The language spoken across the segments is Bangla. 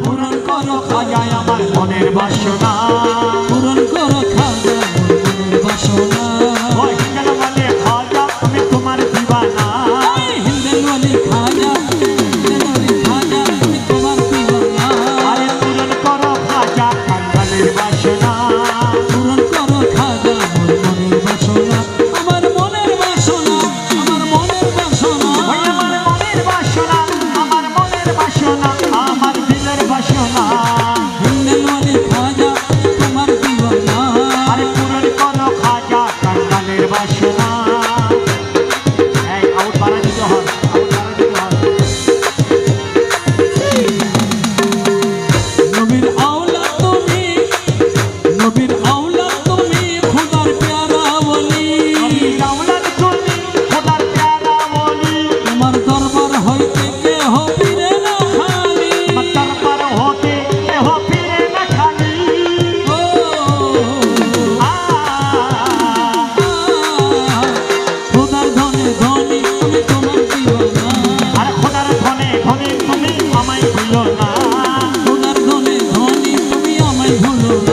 পূরণ করো খাজায় আমার মনের বাসনা। পূরণ করো খাজায় ভুলো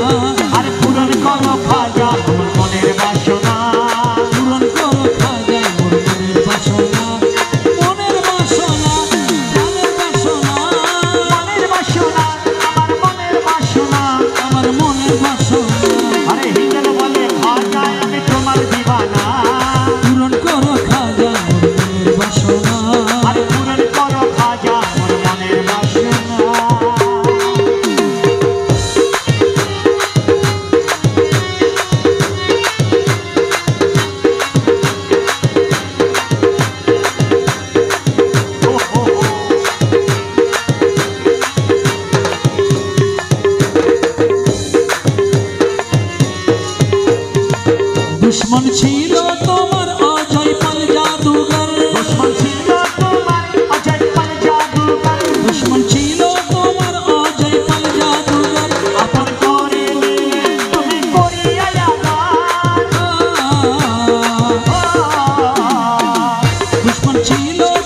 ছিল